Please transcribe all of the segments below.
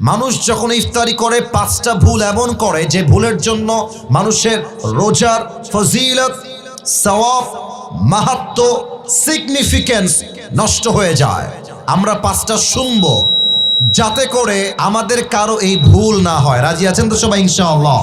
মানুষ যখন ইফতারি করে, পাঁচটা ভুল এমন করে যে ভুলের জন্য মানুষের রোজার ফজিলত, সওয়াব মাহাত্ম সিগনিফিকেন্স নষ্ট হয়ে যায়। আমরা পাঁচটা শুনব যাতে করে আমাদের কারও এই ভুল না হয়। রাজি আছেন তো সবাই, ইনশাআল্লাহ?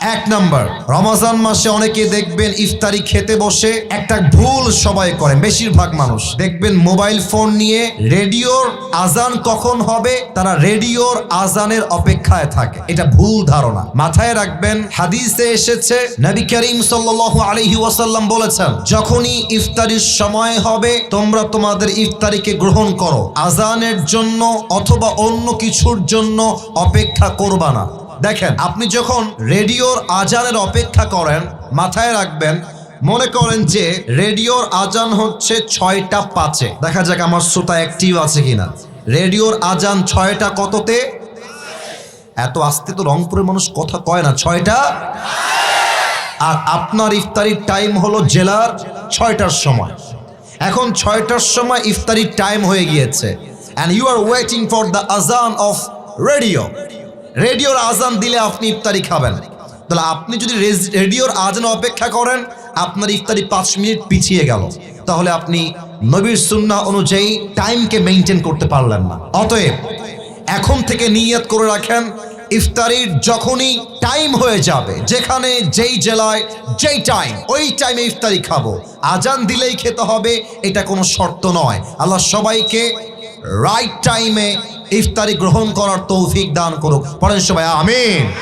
এক নাম্বার, রমজান মাসে অনেকে দেখবেন ইফতারি খেতে বসে একটা ভুল সবাই করে বেশিরভাগ মানুষ। দেখবেন মোবাইল ফোন নিয়ে রেডিওর আজান কখন হবে, তারা রেডিওর আজানের অপেক্ষায় থাকে। এটা ভুল ধারণা। মাথায় রাখবেন, হাদিসে এসেছে, নবী করিম সাল্লাল্লাহু আলাইহি ওয়াসাল্লাম বলেছেন, যখনই ইফতারির সময় হবে, তোমরা তোমাদের ইফতারিকে গ্রহণ করো। আজানের জন্য অথবা অন্য কিছুর জন্য অপেক্ষা করবা না। দেখেন, আপনি যখন রেডিওর আজানের অপেক্ষা করেন, মাথায় রাখবেন, মনে করেন যে রেডিওর আজান হচ্ছে ছয়টা পাঁচে। দেখা যাক আমার শ্রোতা অ্যাক্টিভ আছে কিনা। রেডিওর আজান ছয়টা কততে? এত আস্তে তো রংপুরের মানুষ কথা কয় না, ছয়টা? আর আপনার ইফতারির টাইম হলো জেলার ছয়টার সময়। এখন ছয়টার সময় ইফতারির টাইম হয়ে গিয়েছে। And you are waiting for the আজান অফ রেডিও। রেডিওর আজান দিলে আপনি ইফতারি খাবেন। তাহলে আপনি যদি রেডিওর আজান অপেক্ষা করেন, আপনার ইফতারি পাঁচ মিনিট পিছিয়ে গেল। তাহলে আপনি নবীর সুন্না অনুযায়ী টাইমকে মেনটেন করতে পারলেন না। অতএব এখন থেকে নিয়ত করে রাখেন, ইফতারির যখনই টাইম হয়ে যাবে, যেখানে যেই জেলায় যেই টাইম, ওই টাইমে ইফতারি খাব। আজান দিলেই খেতে হবে, এটা কোনো শর্ত নয়। আল্লাহ সবাইকে রাইট টাইমে ইফতারি গ্রহণ করার তৌফিক দান করুক। পড়েন সবাই, আমিন।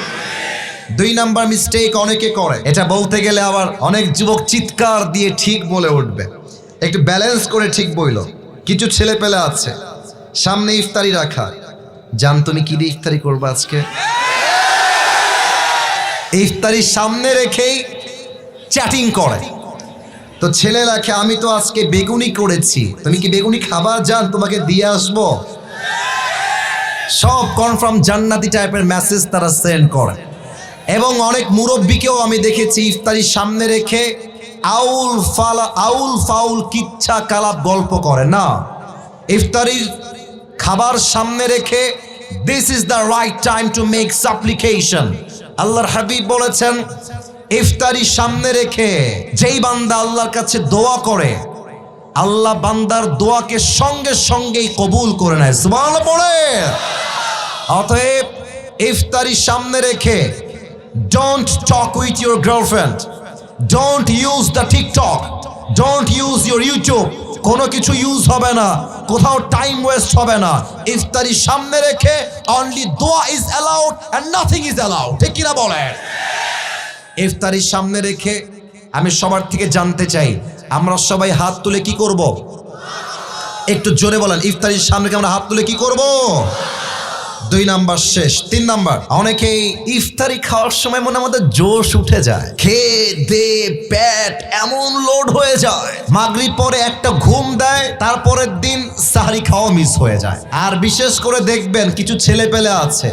দুই নাম্বার মিস্টেক অনেকে করে। এটা বলতে গেলে আবার অনেক যুবক চিৎকার দিয়ে ঠিক বলে উঠবে। একটু ব্যালেন্স করে ঠিক বইল। কিছু ছেলে পেলে আছে। সামনে ইফতারি রাখা। জান, তুমি কি দিয়ে ইফতারি করবে আজকে? ইফতারি সামনে রেখেই চ্যাটিং করে। তো ছেলে রাখে আমি তো আজকে বেগুনি করেছি। তুমি কি বেগুনি খাবার যান, তোমাকে দিয়ে আসব। সব কনফার্ম জান্নাতি টাইপের মেসেজ তারা সেন্ড করে। এবং অনেক মুরব্বীকেও আমি দেখেছি ইফতারির সামনে রেখে আউল ফালা, আউল ফাউল কিচ্ছা কালাপ গল্প করে। না, ইফতারির খাবার সামনে রেখে this is the right time to make supplication আল্লাহর হাবিব বলেছেন ইফতারি সামনে রেখে যেই বান্দা আল্লাহর কাছে দোয়া করে, আল্লাহ বান্দার দোয়াকে সঙ্গে সঙ্গেই কবুল করে নেয়। পড়ে। অতএব ইফতারি সামনে রেখে don't talk with your girlfriend don't use the TikTok don't use your YouTube কোনো কিছু ইউজ হবে না, কোথাও টাইম ওয়েস্ট হবে না। ইফতারি সামনে রেখে অনলি দোয়া is allowed and nothing is allowed ঠিক কিনা বলেন? ইফতারির সামনে রেখে আমি সবার থেকে জানতে চাই, আমরা সবাই হাত তুলে কি করব? একটু জোরে বলেন, ইফতারির সামনে আমরা হাত তুলে কি করব? দুই নাম্বার শেষ, তিন নাম্বার। অনেকেই ইফতারি খাওয়ার সময় মনে আমাদের জোশ উঠে যায়। খেয়ে দে প্যাট এমন লোড হয়ে যায়। মাগরি পরে একটা ঘুম দেয়, তারপরের দিন সাহারি খাওয়া মিস হয়ে যায়। আর বিশেষ করে দেখবেন, কিছু ছেলে পেলে আছে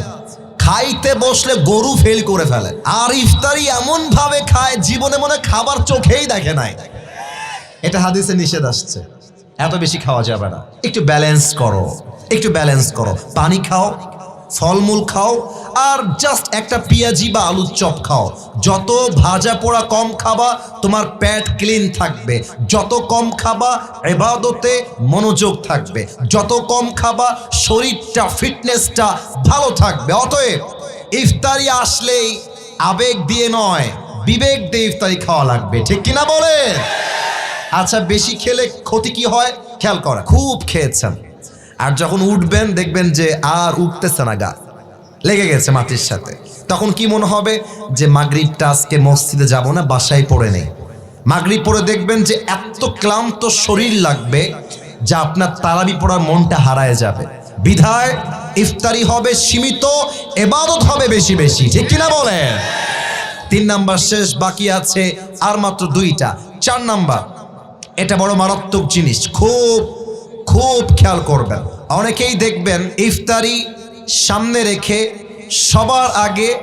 খাইতে বসলে গরু ফেল করে ফেলে। আর ইফতারি এমন ভাবে খায়, জীবনে মনে খাবার চোখেই দেখে নাই। এটা হাদিসে নিষেধ আসছে। এত বেশি খাওয়া যাবে না। একটু ব্যালেন্স করো। একটু ব্যালেন্স করো। পানি খাও, ফলমূল খাও আর জাস্ট একটা পেঁয়াজি বা আলুর চপ খাও। যত ভাজা পোড়া কম খাবা, তোমার পেট ক্লিন থাকবে। যত কম খাবা, এবাদতে মনোযোগ থাকবে। যত কম খাবা, শরীরটা ফিটনেসটা ভালো থাকবে। অতএব ইফতারি আসলেই আবেগ দিয়ে নয়, বিবেক দিয়ে ইফতারি খাওয়া লাগবে। ঠিক কিনা বলে? আচ্ছা বেশি খেলে ক্ষতি কি হয়? খেয়াল করা। খুব খেয়েছেন। আর যখন উঠবেন, দেখবেন যে আর উঠতেছে না গা। লেগে গেছে মাটির সাথে। তখন কি মনে হবে যে মাগরিবটা আজকে মসজিদে যাব না, বাসায় পড়ে নেই? মাগরিব পরে দেখবেন যে এত ক্লান্ত শরীর লাগবে যা আপনার তারাবি পড়ার মনটা হারায় যাবে। বিধায় ইফতারি হবে সীমিত, এবাদত হবে বেশি বেশি। ঠিক কিনা বলেন? তিন নাম্বার শেষ বাকি আছে আর মাত্র দুইটা। চার নাম্বার, এটা বড় মারাত্মক জিনিস। খুব খুব খেয়াল করবেন। অনেকেই দেখবেন ইফতারি সামনে রেখে সবার আগে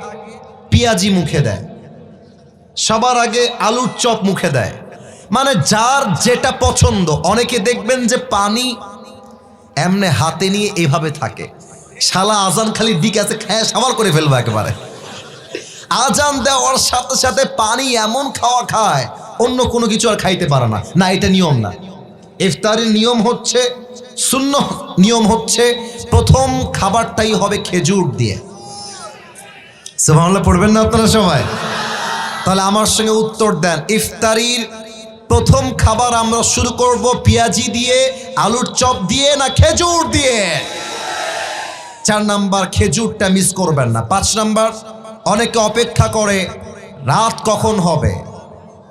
পেঁয়াজি মুখে দেয়। সবার আগে আলুর চপ মুখে দেয়। মানে যার যেটা পছন্দ। অনেকে দেখবেন যে পানি এমনে হাতে নিয়ে এভাবে থাকে। শালা আজান খালি দিকে আছে, খেয়ে সাবার করে ফেলব একেবারে। আজান দেওয়ার সাথে সাথে পানি এমন খাওয়া খায়, অন্য কোনো কিছু আর খাইতে পারে না। না, এটা নিয়ম না। ইফতারের নিয়ম হচ্ছে শূন্য নিয়ম হচ্ছে প্রথম খাবারটাই হবে খেজুর দিয়ে। সুবহানাল্লাহ, পড়বেন না আপনারা সবাই? তাহলে আমার সঙ্গে উত্তর দেন। ইফতারির প্রথম খাবার আমরা শুরু করব পেঁয়াজি দিয়ে, আলুর চপ দিয়ে না খেজুর দিয়ে? চার নাম্বার, খেজুরটা মিস করবেন না। পাঁচ নাম্বার, অনেকে অপেক্ষা করে, রাত কখন হবে?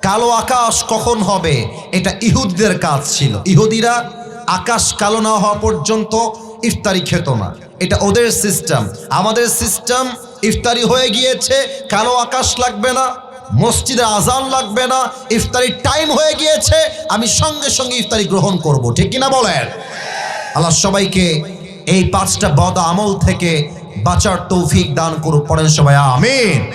কালো আকাশ কখন হবে? এটা ইহুদিদের কাজ ছিল। ইহুদিরা আকাশ কালো না হওয়া পর্যন্ত ইফতারি খেত না। এটা ওদের সিস্টেম। আমাদের সিস্টেম ইফতারি হয়ে গিয়েছে, কালো আকাশ লাগবে না, মসজিদে আজান লাগবে না, ইফতারির টাইম হয়ে গিয়েছে, আমি সঙ্গে সঙ্গে ইফতারি গ্রহণ করব। ঠিক কিনা বলেন? আল্লাহ সবাইকে এই পাঁচটা বদ আমল থেকে বাঁচার তৌফিক দান করুক, পড়েন সবাই, আমিন।